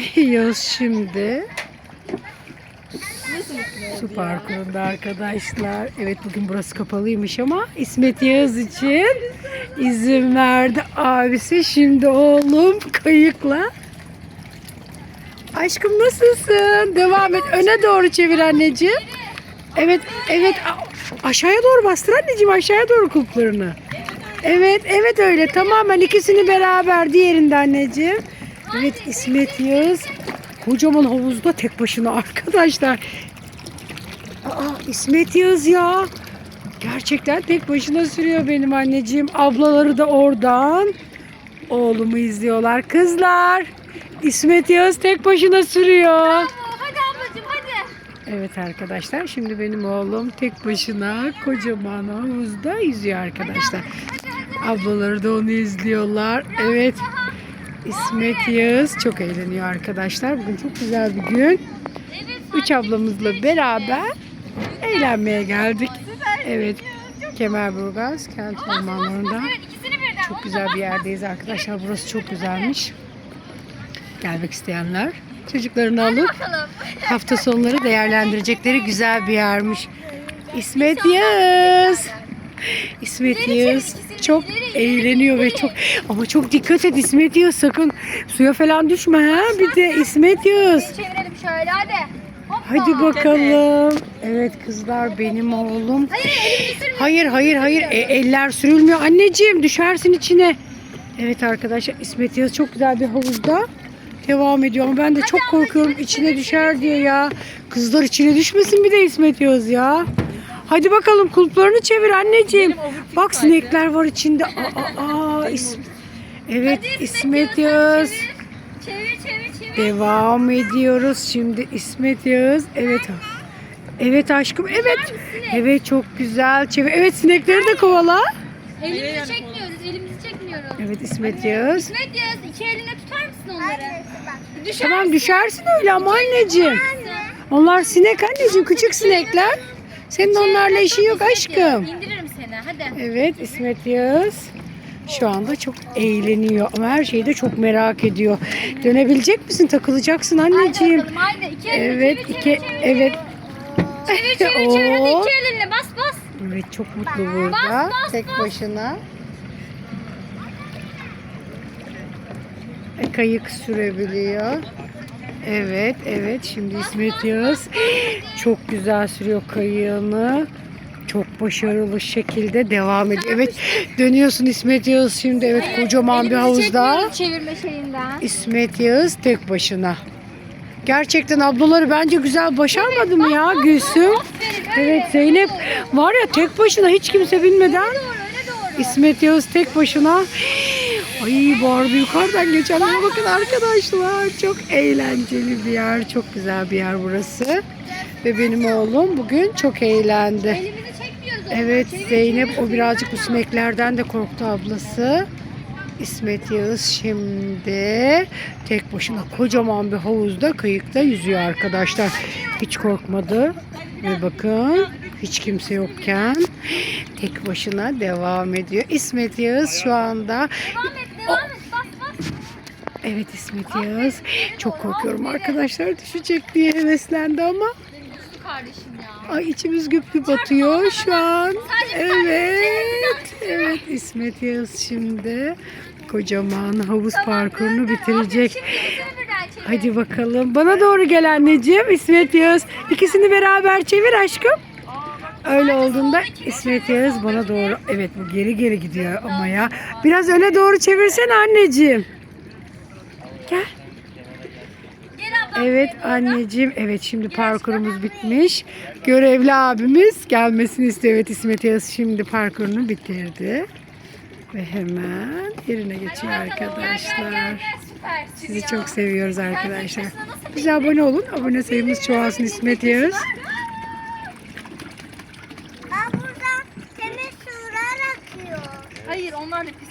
Yağız şimdi su parkurunda arkadaşlar. Evet bugün burası kapalıymış ama İsmet Yağız için izin verdi abisi. Şimdi oğlum kayıkla. Aşkım nasılsın? Devam et. Öne doğru çevir anneciğim. Evet, evet. Aşağıya doğru bastır anneciğim. Aşağıya doğru kulplarını. Evet, evet öyle. Tamamen ikisini beraber diğerinde anneciğim. Evet İsmet Yağız kocaman havuzda tek başına arkadaşlar. Aa İsmet Yağız ya. Gerçekten tek başına sürüyor benim anneciğim. Ablaları da oradan oğlumu izliyorlar. Kızlar İsmet Yağız tek başına sürüyor. Hadi ablacığım hadi. Evet arkadaşlar şimdi benim oğlum tek başına kocaman havuzda yüzüyor arkadaşlar. Ablaları da onu izliyorlar. Evet İsmet Yağız çok eğleniyor arkadaşlar. Bugün çok güzel bir gün. Üç ablamızla beraber eğlenmeye geldik. Evet Kemerburgaz kent ormanlarında çok güzel bir yerdeyiz arkadaşlar. Burası çok güzelmiş. Gelmek isteyenler çocuklarını alıp hafta sonları değerlendirecekleri güzel bir yermiş. İsmet Yağız. İsmet Yağız çok eğleniyor ve çok ama çok dikkat et İsmet Yağız sakın suya falan düşme ha bir de İsmet Yağız. Çevirelim şöyle hadi. Hadi bakalım. Evet kızlar benim oğlum. Hayır hayır hayır E, eller sürülmüyor. Anneciğim düşersin içine. Evet arkadaşlar İsmet Yağız çok güzel bir havuzda devam ediyor ama ben de çok korkuyorum içine düşer diye ya. Kızlar içine düşmesin bir de İsmet Yağız ya. Hadi bakalım kulplarını çevir anneciğim. Bak sinekler var içinde. Aa, aa, İs- Evet İsmet Yağız. Çevir çevir çevir. Devam ediyoruz şimdi İsmet Yağız. Evet. Evet aşkım. Evet. Evet çok güzel. Çevir. Evet sinekleri de kovala. Elimizi çekmiyoruz elimizi çekmiyoruz. Evet İsmet Yağız. İsmet Yağız iki eline tutar mısın onları? Düşer Tamam düşersin öyle ama anneciğim. Onlar sinek anneciğim küçük sinekler. Senin onlarla işin yok aşkım. İndiririm seni hadi. Evet İsmet Yağız şu anda çok eğleniyor ama her şeyi de çok merak ediyor. Dönebilecek misin? Takılacaksın anneciğim. Hadi bakalım haydi iki Evet çevir, iki çevir, çevir. evet. Çevir çevir çevir hadi Oo. iki elinle bas bas. Evet çok mutlu burada. Bas, bas, Tek bas. başına. E, Kayık sürebiliyor. Evet, evet. Şimdi İsmet Yağız çok güzel sürüyor kayığını. Çok başarılı şekilde devam ediyor. Evet, dönüyorsun İsmet Yağız şimdi. Evet, kocaman bir havuzda. çevirme şeyinden. İsmet Yağız tek başına. Gerçekten ablaları bence güzel başarmadı mı ya Gülsüm? Evet Zeynep var ya tek başına hiç kimse bilmeden Doğru öyle doğru. İsmet Yağız tek başına. Ay bu arada yukarıdan geçenlere bakın arkadaşlar. Çok eğlenceli bir yer. Çok güzel bir yer burası. Ve benim oğlum bugün çok eğlendi. Evet Zeynep o birazcık bu sineklerden de korktu ablası. İsmet Yağız şimdi tek başına kocaman bir havuzda kayıkta yüzüyor arkadaşlar. Hiç korkmadı. Ve bakın hiç kimse yokken tek başına devam ediyor. İsmet Yağız şu anda Devam et devam et bas bas. evet İsmet Yağız çok korkuyorum arkadaşlar düşecek diye heveslendi ama kardeşim ya. Ay içimiz güp güp atıyor şu an. Evet. Evet İsmet Yağız şimdi kocaman havuz parkurunu bitirecek. Hadi bakalım. Bana doğru gel anneciğim İsmet Yağız. İkisini beraber çevir aşkım. Öyle olduğunda İsmet Yağız bana doğru. Evet bu geri geri gidiyor ama ya. Biraz öne doğru çevirsene anneciğim. Gel. Evet anneciğim. Evet şimdi parkurumuz bitmiş. Görevli abimiz gelmesini istiyor. Evet İsmet Yağız şimdi parkurunu bitirdi. Ve hemen yerine geçiyor arkadaşlar. Sizi çok seviyoruz arkadaşlar. Bize abone olun. Abone sayımız çoğalsın İsmet Yağız. onlar da pis